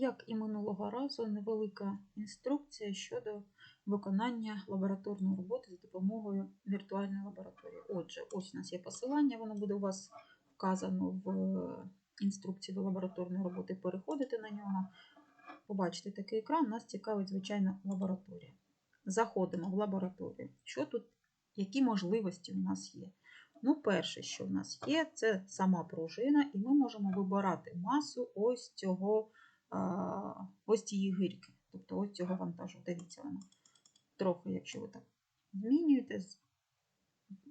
Як і минулого разу, невелика інструкція щодо виконання лабораторної роботи за допомогою віртуальної лабораторії. Отже, ось у нас є посилання, воно буде у вас вказано в інструкції до лабораторної роботи. Переходите на нього, побачите такий екран, нас цікавить, звичайно, лабораторія. Заходимо в лабораторію. Що тут, які можливості у нас є? Ну, перше, що в нас є, це сама пружина, і ми можемо вибирати масу ось цього, ось цієї гирки, тобто ось цього вантажу. Дивіться, вона трохи, якщо ви так змінюєте з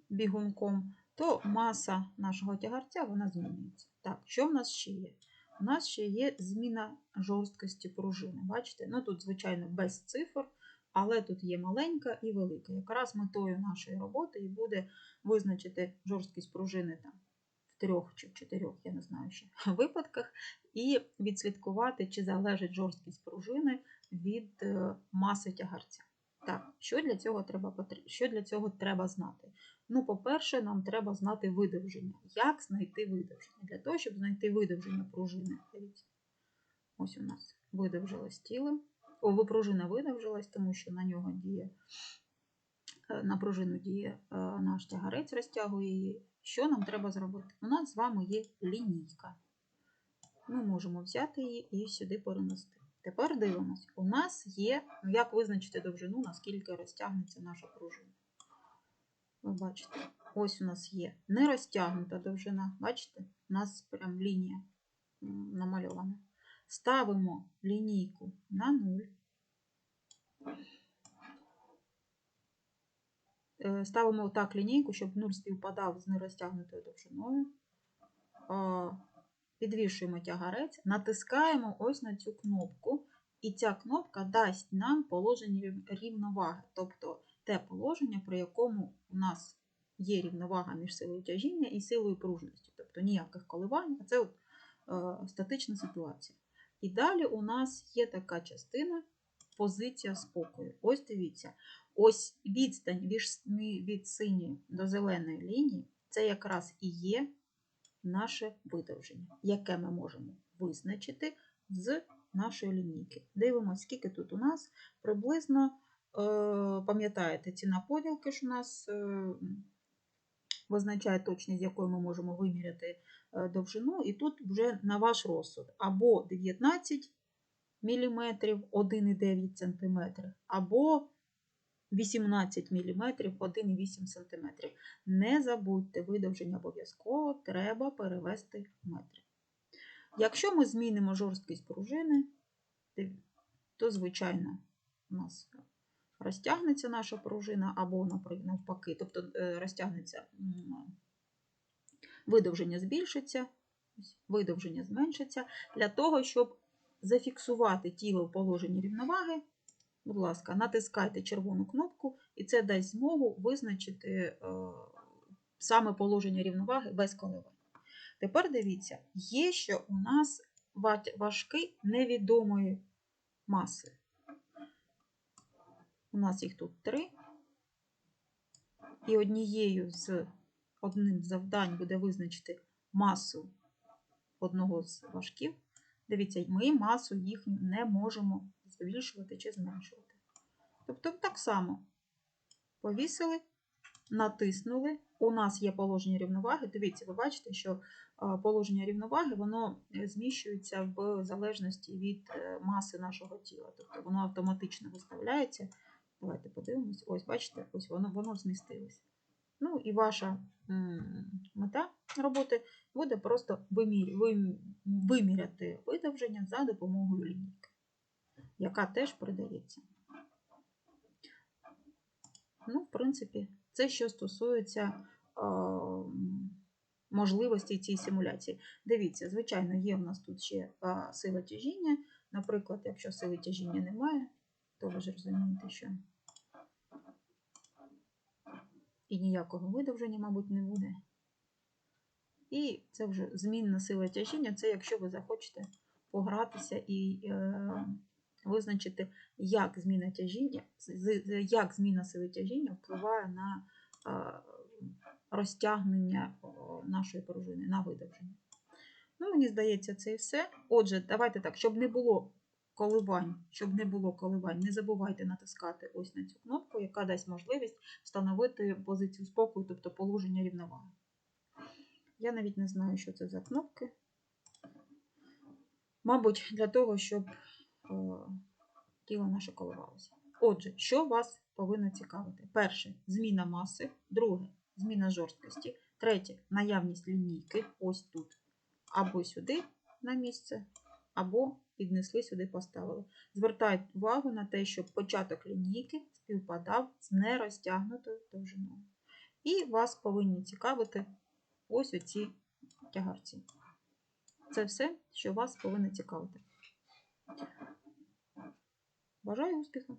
бігунком, то маса нашого тягарця вона змінюється. Так, що в нас ще є? У нас ще є зміна жорсткості пружини. Бачите? Ну тут, звичайно, без цифр, але тут є маленька і велика. Якраз метою нашої роботи і буде визначити жорсткість пружини там трьох чи в чотирьох, я не знаю ще, випадках, і відслідкувати, чи залежить жорсткість пружини від е, маси тягарця. Так, що для цього треба що для цього треба знати? Ну, по-перше, нам треба знати видовження. Як знайти видовження? Для того, щоб знайти видовження пружини. Дивіться. Ось у нас видовжилось тіло. О, пружина видовжилась, тому що на нього діє, е, на пружину діє е, наш тягарець, розтягує її. Що нам треба зробити? У нас з вами є лінійка. Ми можемо взяти її і сюди перенести. Тепер дивимось, у нас є, ну як визначити довжину, наскільки розтягнеться наша пружина. Ви бачите, ось у нас є не розтягнута довжина. Бачите? У нас прям лінія намальована. Ставимо лінійку на 0. Е, ставимо так лінійку, щоб 0 співпадав з нерозтягнутою довжиною. Підвішуємо тягарець, натискаємо ось на цю кнопку, і ця кнопка дасть нам положення рівноваги, тобто те положення, при якому у нас є рівновага між силою тяжіння і силою пружності, тобто ніяких коливань, а це от, е, статична ситуація. І далі у нас є така частина позиція спокою. Ось дивіться, ось відстань від синьої до зеленої лінії це якраз і є наше видовження, яке ми можемо визначити з нашої лінійки. Дивимося, скільки тут у нас приблизно, е, пам'ятаєте, ціна поділки ж у нас е, визначає точність, з якою ми можемо виміряти е, довжину, і тут вже на ваш розсуд або 19 мм 1,9 см, або 18 мм 1,8 см. Не забудьте, видовження обов'язково треба перевести в метри. Якщо ми змінимо жорсткість пружини, то, звичайно, у нас розтягнеться наша пружина, або навпаки, тобто е, розтягнеться видовження збільшиться, видовження зменшиться, для того, щоб зафіксувати тіло в положенні рівноваги, будь ласка, натискайте червону кнопку, і це дасть змогу визначити е, саме положення рівноваги без коливань. Тепер дивіться, є ще у нас важки невідомої маси. У нас їх тут три. І однією з одним з завдань буде визначити масу одного з важків. Дивіться, ми масу їхню не можемо збільшувати чи зменшувати. Тобто, так само повісили, натиснули. У нас є положення рівноваги. Дивіться, ви бачите, що положення рівноваги воно е, зміщується в залежності від е, маси нашого тіла. Тобто воно автоматично виставляється. Давайте подивимось. Ось, бачите, ось воно воно змістилось. Ну і ваша мета роботи буде просто виміряти видовження за допомогою лінійки, яка теж придається. Ну, в принципі, це що стосується можливості цієї симуляції. Дивіться, звичайно, є в нас тут ще сила тяжіння. Наприклад, якщо сили тяжіння немає, то ви ж розумієте, що і ніякого видовження, мабуть, не буде. І це вже змінна сила тяжіння, це якщо ви захочете погратися і е, визначити, як зміна тяжіння, як зміна сили тяжіння впливає на е, розтягнення нашої пружини, на видовження. Ну, мені здається, це і все. Отже, давайте так, щоб не було коливань, щоб не було коливань, не забувайте натискати ось на цю кнопку, яка дасть можливість встановити позицію спокою, тобто положення рівноваги. Я навіть не знаю, що це за кнопки. Мабуть, для того, щоб тіло наше коливалося. Отже, що вас повинно цікавити? Перше зміна маси, друге зміна жорсткості, третє наявність лінійки ось тут, або сюди на місце, або піднесли сюди, поставили. Звертайте увагу на те, щоб початок лінійки співпадав з нерозтягнутою довжиною. І вас повинні цікавити ось оці тягарці. Це все, що вас повинно цікавити. Бажаю успіху!